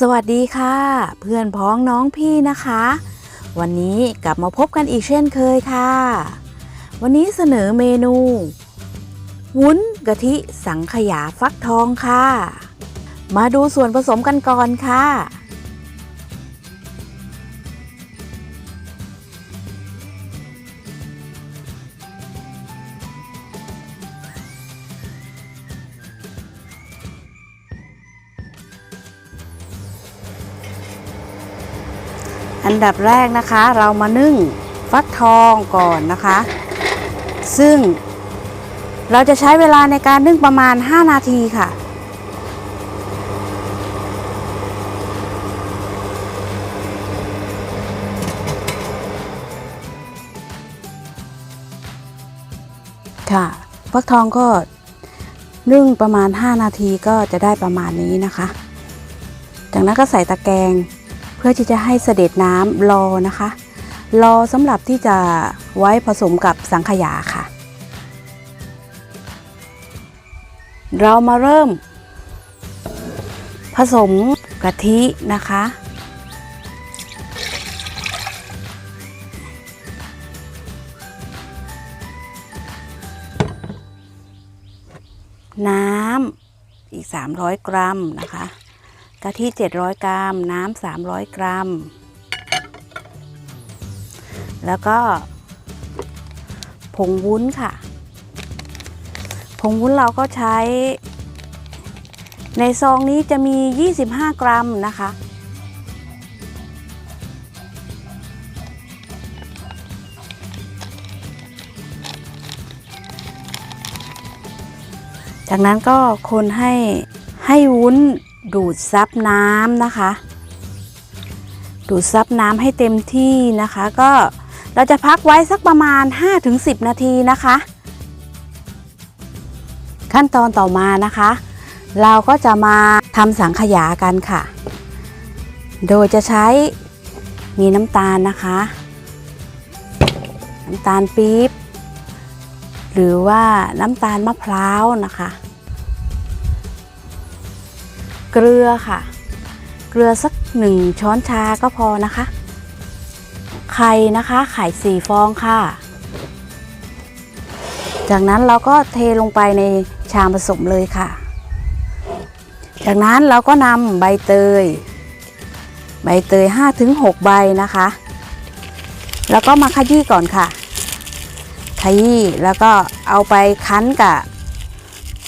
สวัสดีค่ะ เพื่อนพ้องน้องพี่นะคะ วันนี้กลับมาพบกันอีกเช่นเคยค่ะ วันนี้เสนอเมนู วุ้นกะทิสังขยาฟักทองค่ะ มาดูส่วนผสมกันก่อนค่ะ อันดับแรกนะคะเรามานึ่งฟักทองก่อนนะคะ ซึ่งเราจะใช้เวลาในการนึ่งประมาณ 5 นาทีค่ะ ค่ะฟักทองก็นึ่งประมาณ 5 นาทีก็จะได้ประมาณนี้นะคะ จากนั้นก็ใส่ตะแกรง พื่อที่จะให้เสด็จน้ำรอนะคะ รอสำหรับที่จะไว้ผสมกับสังขยาค่ะ เรามาเริ่ม ผสมกะทินะคะ น้ำอีก 300 กรัมนะคะ กะทิ 700 กรัม น้ำ 300 กรัม แล้วก็ ผงวุ้นค่ะ ผงวุ้นเราก็ใช้ ในซองนี้จะมี 25 กรัมนะคะ จากนั้นก็คนให้ให้วุ้น ดูดซับน้ำนะคะ ดูดซับน้ำให้เต็มที่นะคะ ก็เราจะพักไว้สักประมาณ 5-10 นาทีนะคะ ขั้นตอนต่อมานะคะ เราก็จะมาทำสังขยากันค่ะ โดยจะใช้มีน้ำตาลนะคะ น้ำตาลปี๊บหรือว่าน้ำตาลมะพร้าวนะคะ เกลือค่ะ เกลือสักหนึ่งช้อนชาก็พอนะคะ ไข่นะคะไข่สี่ฟองค่ะ จากนั้นเราก็เทลงไปในชามผสมเลยค่ะ จากนั้นเราก็นำใบเตย ใบเตย5-6 ใบนะคะ แล้วก็มาขยี้ก่อนค่ะขยี้แล้วก็เอาไปคั้นกับ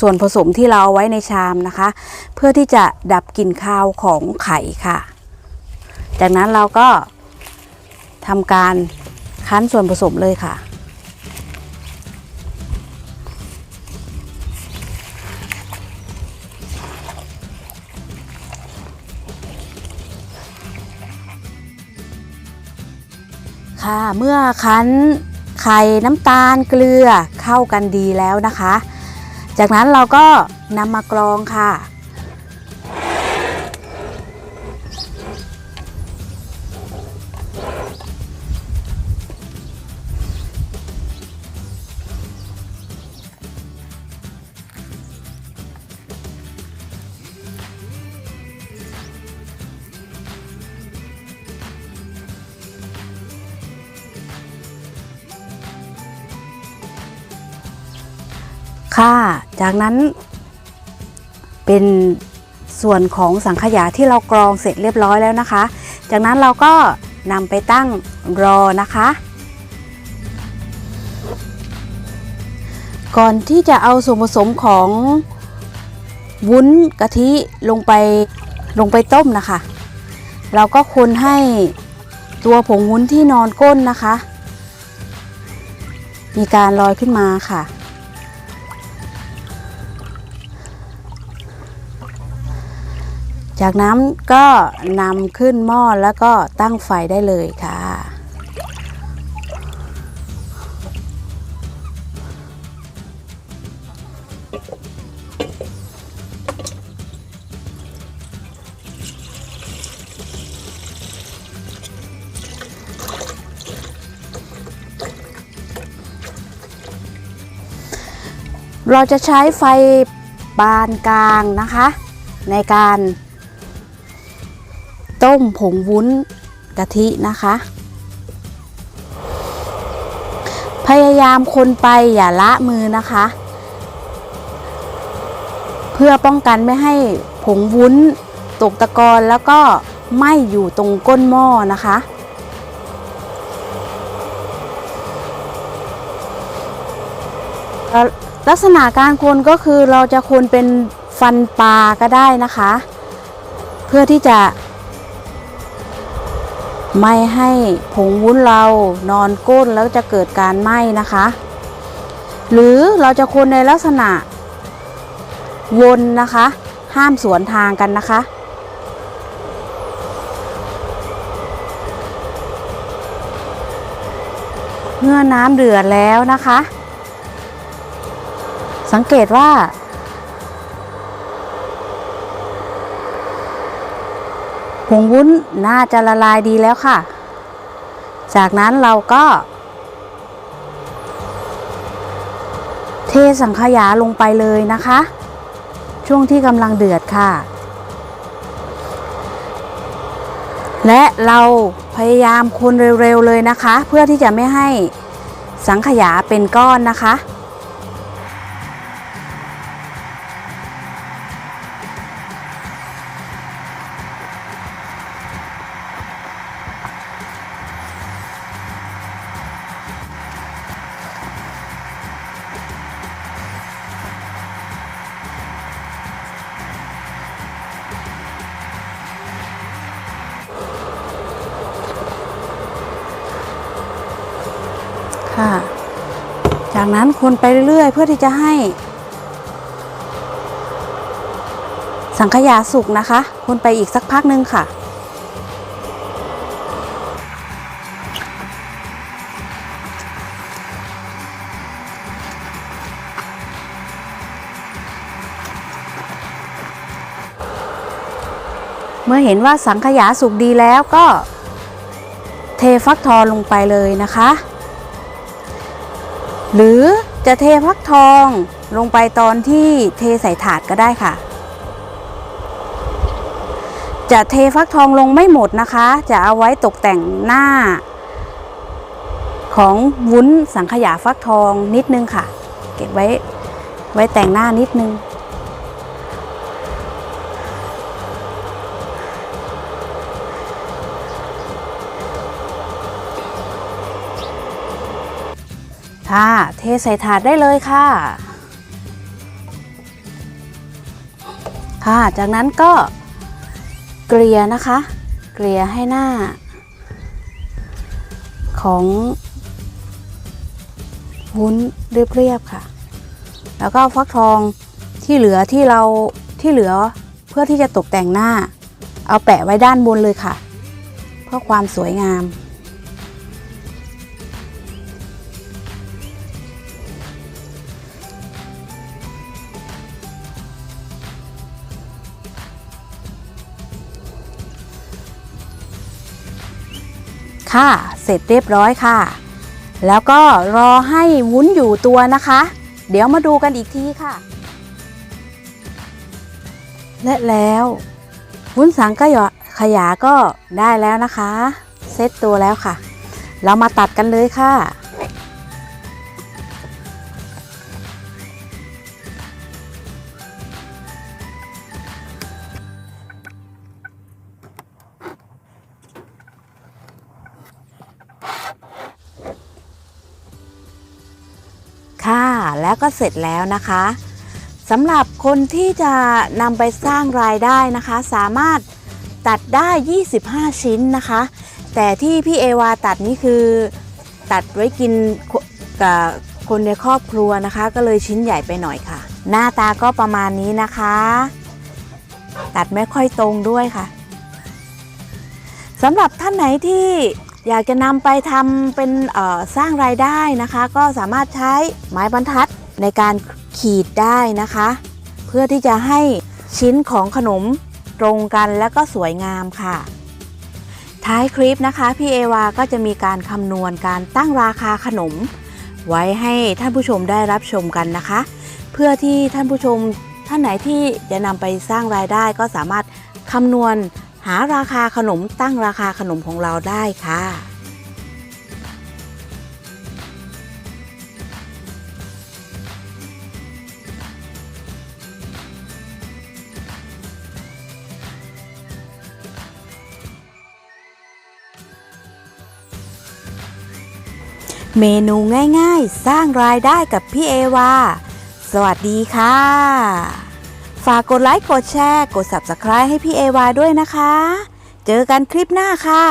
ส่วนผสมที่เราเอาไว้ในชามนะคะ เพื่อที่จะดับกลิ่นคาวของไข่ค่ะ จากนั้นเราก็ทำการคั้นส่วนผสมเลยค่ะ ค่ะเมื่อคั้นไข่น้ำตาลเกลือเข้ากันดีแล้วนะคะ จากนั้นเราก็นำมากรองค่ะ ค่ะ จากนั้น เป็นส่วนของสังขยาที่เรากรองเสร็จเรียบร้อยแล้วนะคะ จากนั้นเราก็นำไปตั้งรอนะคะ ก่อนที่จะเอาส่วนผสมของวุ้นกะทิลงไปลงไปต้มนะคะ เราก็คนให้ตัวผงวุ้นที่นอนก้นนะคะ มีการลอยขึ้นมาค่ะ จากนั้นก็นำขึ้นหม้อแล้วก็ตั้งไฟได้เลยค่ะ เราจะใช้ไฟปานกลางนะคะ ในการ ต้มผงวุ้นกะทินะคะ พยายามคนไปอย่าละมือนะคะ เพื่อป้องกันไม่ให้ผงวุ้นตกตะกอนแล้วก็ไหม้อยู่ตรงก้นหม้อนะคะ ลักษณะการคนก็คือเราจะคนเป็นฟันปลาก็ได้นะคะ เพื่อที่จะ ไม่ให้ผงวุ้นเรานอนก้นแล้วจะเกิดการไหม้นะคะ หรือเราจะคนในลักษณะวนนะคะ ห้ามสวนทางกันนะคะ เมื่อน้ำเดือดแล้วนะคะ สังเกตว่า ผงวุ้นน่าจะละลายดีแล้วค่ะ จากนั้นเราก็ เทสังขยาลงไปเลยนะคะ ช่วงที่กำลังเดือดค่ะ และเราพยายามคนเร็วๆเลยนะคะ เพื่อที่จะไม่ให้สังขยาเป็นก้อนนะคะ ค่ะ จากนั้นคนไปเรื่อยๆ เพื่อที่จะให้ สังขยาสุกนะคะ คนไปอีกสักพักหนึ่งค่ะเมื่อเห็นว่าสังขยาสุกดีแล้วก็ เทฟักทองลงไปเลยนะคะ หรือจะเทฟักทองลงไปตอนที่เทใส่ถาดก็ได้ค่ะ จะเทฟักทองลงไม่หมดนะคะ จะเอาไว้ตกแต่งหน้า ของวุ้นสังขยาฟักทองนิดนึงค่ะ เก็บไว้ไว้แต่งหน้านิดนึง ค่ะ เทใส่ถาดได้เลยค่ะ ค่ะ จากนั้นก็เกลี่ยนะคะ เกลี่ยให้หน้า ของวุ้นเรียบๆค่ะ แล้วก็ฟักทองที่เหลือที่เราที่เหลือเพื่อที่จะตกแต่งหน้า เอาแปะไว้ด้านบนเลยค่ะ เพื่อความสวยงาม ค่ะ เสร็จเรียบร้อยค่ะ แล้วก็รอให้วุ้นอยู่ตัวนะคะ เดี๋ยวมาดูกันอีกทีค่ะ และแล้ววุ้นสังก็หยอขยาก็ได้แล้วนะคะ เซตตัวแล้วค่ะ เรามาตัดกันเลยค่ะ แล้วก็เสร็จแล้วนะคะสำหรับคนที่จะนำไปสร้างรายได้นะคะ สามารถตัดได้ 25 ชิ้นนะคะ แต่ที่พี่เอวาตัดนี่คือตัดไว้กินกับคนในครอบครัวนะคะ ก็เลยชิ้นใหญ่ไปหน่อยค่ะ หน้าตาก็ประมาณนี้นะคะ ตัดไม่ค่อยตรงด้วยค่ะสำหรับท่านไหนที่ อยากจะนำไปทำเป็นสร้างรายได้นะคะ ก็สามารถใช้ไม้บรรทัดในการขีดได้นะคะ เพื่อที่จะให้ชิ้นของขนมตรงกันและก็สวยงามค่ะ ท้ายคลิปนะคะพี่เอวาก็จะมีการคำนวณการตั้งราคาขนม ไว้ให้ท่านผู้ชมได้รับชมกันนะคะ เพื่อที่ท่านผู้ชมท่านไหนที่จะนำไปสร้างรายได้ก็สามารถคำนวณ หาราคาขนมตั้งราคาขนมของเราได้ค่ะ เมนูง่ายๆ สร้างรายได้กับพี่เอวา สวัสดีค่ะ ฝากกดไลค์ กดแชร์ กด Subscribe ให้พี่เอวาด้วยนะคะ เจอกันคลิปหน้าค่ะ